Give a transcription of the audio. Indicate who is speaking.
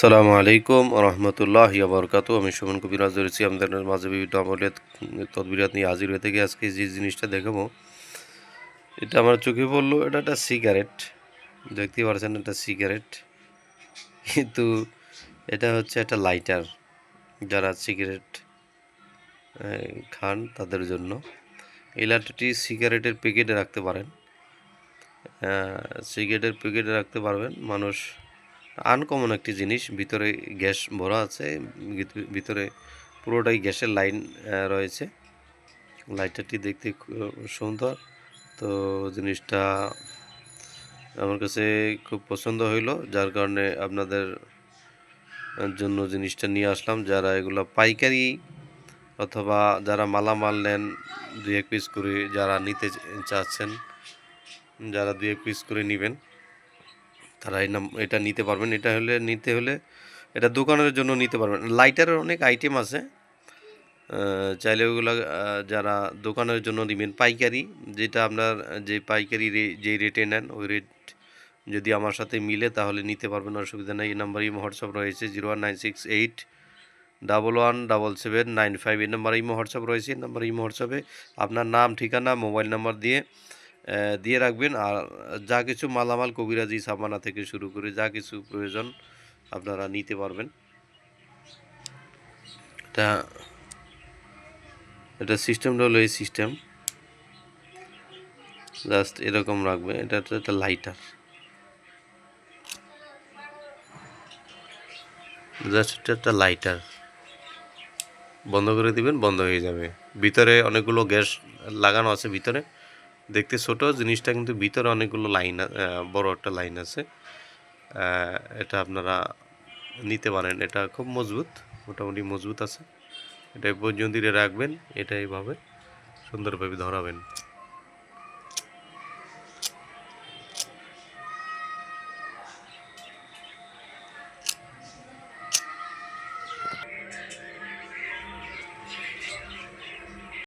Speaker 1: সালামু আলাইকুম রহমতুল্লাহ বরকাত আমি সুমন কবিরাজ ধরেছি। আমাদের মাঝে বিভিন্ন আমলের তদবিরাত নিয়ে হাজির হয়ে থেকে আজকে যে জিনিসটা দেখাবো, এটা আমার চোখে পড়ল, এটা একটা সিগারেট। দেখতে পাচ্ছেন একটা সিগারেট। কিন্তু এটা হচ্ছে একটা লাইটার। যারা সিগারেট খান তাদের জন্য। এই লাইটারটি সিগারেটের প্যাকেটে রাখতে পারেন। সিগারেটের প্যাকেটে রাখতে পারবেন। মানুষ আনকমন একটি জিনিস, ভিতরে গ্যাস ভরা আছে ভিতরে পুরোটাই গ্যাসের লাইন রয়েছে। লাইটারটি দেখতে সুন্দর। তো জিনিসটা আমার কাছে খুব পছন্দ হইল, যার কারণে আপনাদের জন্য জিনিসটা নিয়ে আসলাম। যারা এগুলো পাইকারি অথবা যারা মালামাল নেন, দুই এক পিস করে যারা নিতে চাচ্ছেন, যারা দুই এক পিস করে নেবেন। তারা এই নাম এটা নিতে পারবেন, এটা হলে নিতে হলে এটা দোকানের জন্য নিতে পারবেন। লাইটারের অনেক আইটেম আছে। চাইলে ওগুলো যারা দোকানের জন্য নেবেন, পাইকারি যেটা আপনার যে পাইকারি যেই রেটে নেন, ওই রেট যদি আমার সাথে মিলে তাহলে নিতে পারবেন, অসুবিধা নেই। এই নাম্বার ইমো হোয়াটসঅ্যাপ রয়েছে zero one nine six eight double one double seven nine five এই নাম্বার ইমো হোয়াটসঅ্যাপ রয়েছে, এই নাম্বার ইমো হোয়াটসঅ্যাপে আপনার নাম, ঠিকানা, মোবাইল নাম্বার দিয়ে দিয়ে রাখবেন। আর যা কিছু মালামাল কবিরাজি সামানা থেকে শুরু করে যা কিছু প্রয়োজন আপনারা নিতে পারবেন। এটা এটা সিস্টেমটা হলো এই সিস্টেম। জাস্ট এরকম রাখবে। এটা একটা লাইটার। জাস্ট এটা একটা লাইটার। বন্ধ করে দিবেন, বন্ধ হয়ে যাবে। ভিতরে অনেকগুলো গ্যাস লাগানো আছে ভিতরে। দেখতে ছোট, জিনিসটা কিন্তু ভিতরে অনেকগুলো লাইন বড় একটা লাইন আছে। এটা আপনারা নিতে পারেন। এটা খুব মজবুত, মোটামুটি মজবুত আছে। এটা পর্যন্ত রাখবেন এটা এইভাবে সুন্দরভাবে ধরাবেন।